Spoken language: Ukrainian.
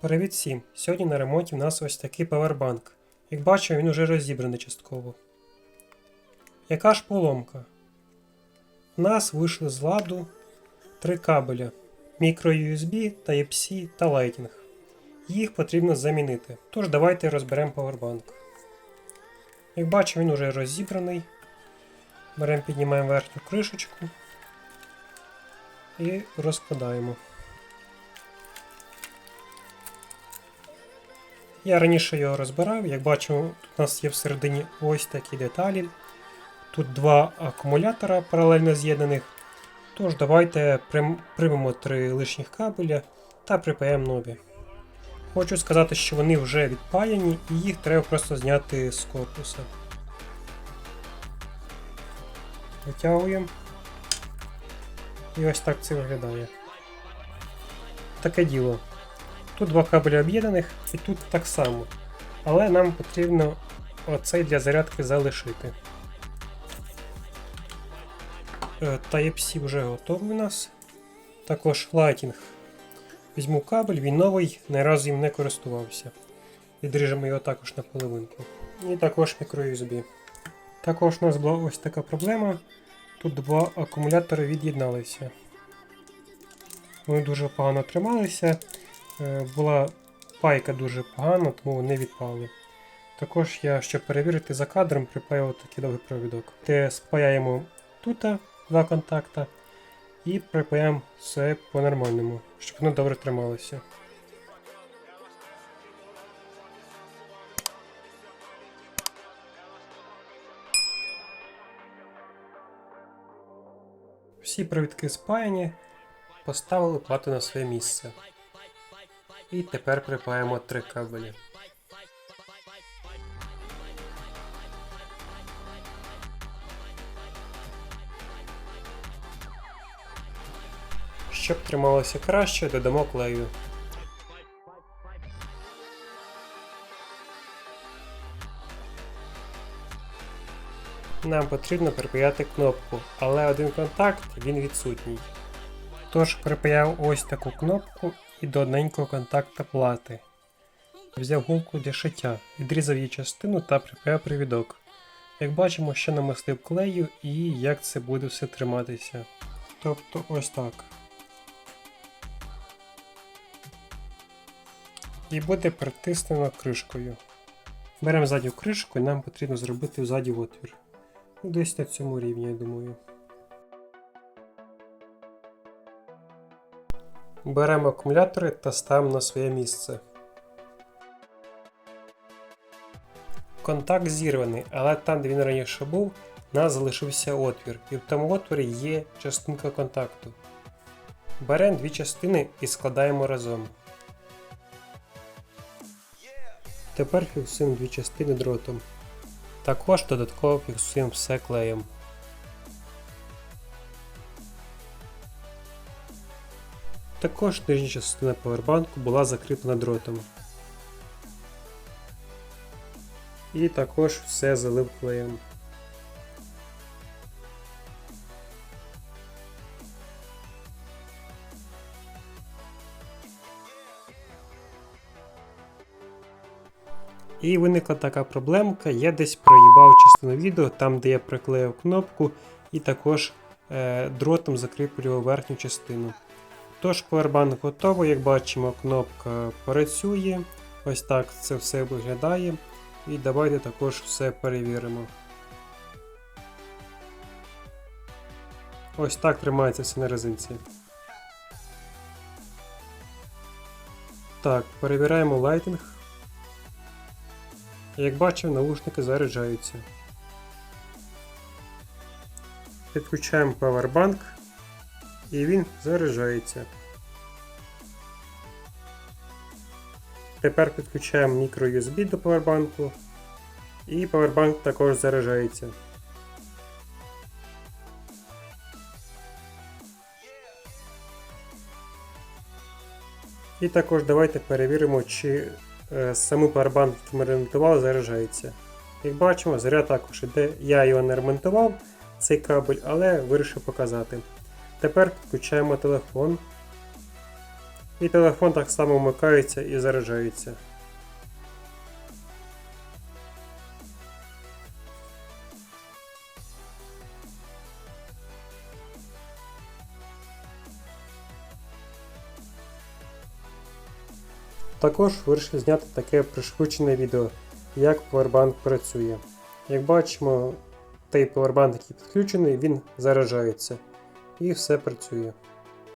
Привіт всім! Сьогодні на ремонті в нас ось такий павербанк. Як бачимо, він уже розібраний частково. Яка ж поломка? У нас вийшли з ладу три кабеля: мікро-USB, Type-C та Lightning. Їх потрібно замінити. Тож давайте розберемо павербанк. Як бачимо, він уже розібраний. Беремо, піднімаємо верхню кришечку і розкладаємо. Я раніше його розбирав, як бачимо, тут у нас є всередині ось такі деталі. Тут два акумулятора паралельно з'єднаних. Тож давайте приймемо три лишніх кабеля та припаємо нові. Хочу сказати, що вони вже відпаяні і їх треба просто зняти з корпуса. Витягуємо. І ось так це виглядає. Таке діло. Тут два кабеля об'єднаних і тут так само. Але нам потрібно оцей для зарядки залишити. Е, Type-C вже готовий у нас. Також Lighting. Візьму кабель, він новий, не раз їм не користувався. Відріжемо його також на половинку. І також мікро-USB. Також у нас була ось така проблема. Тут два акумулятори від'єдналися. Вони дуже погано трималися. Е, була пайка дуже погана, тому вони відпали. Також я, щоб перевірити за кадром, припаяв такий довгий провідок. Де спаяємо тут два контакта і припаяємо все по-нормальному, щоб воно добре трималося. Всі провідки спаяні, поставили плату на своє місце. І тепер припаємо три кабелі. Щоб трималося краще, додамо клею. Нам потрібно припаяти кнопку, але один контакт він відсутній. Тож припаяв ось таку кнопку і до одненького контакта плати. Взяв гулку для шиття, відрізав її частину та припаяв привідок. Як бачимо, ще намастив клею і як це буде все триматися. Тобто ось так. І буде притиснено кришкою. Беремо задню кришку і нам потрібно зробити ззаді отвір. Десь на цьому рівні, я думаю. Беремо акумулятори та ставимо на своє місце. Контакт зірваний, але там, де він раніше був, у нас залишився отвір, і в тому отворі є частинка контакту. Беремо дві частини і складаємо разом. Тепер фіксуємо дві частини дротом. Також додатково фіксуємо все клеєм. Також нижня частина повербанку була закріплена дротом. І також все залив клеєм. І виникла така проблемка, я десь проїбав частину відео, там де я приклеїв кнопку і також е, дротом закріплював верхню частину. Тож повербанк готовий, як бачимо, кнопка працює. Ось так це все виглядає. І давайте також все перевіримо. Ось так тримається все на резинці. Так, перевіряємо лайтинг. Як бачимо, наушники заряджаються. Підключаємо Powerbank і він заряджається. Тепер підключаємо мікро-USB до Powerbank і Powerbank також заряджається. І також давайте перевіримо, чи е, самий Powerbank, який ми ремонтували, заряджається. Як бачимо, заряд також іде. Я його не ремонтував, цей кабель, але вирішив показати. Тепер підключаємо телефон. І телефон так само вмикається і заряджається. Також вирішив зняти таке пришвидшене відео, як Powerbank працює. Як бачимо, той Powerbank, який підключений, він заряджається і все працює.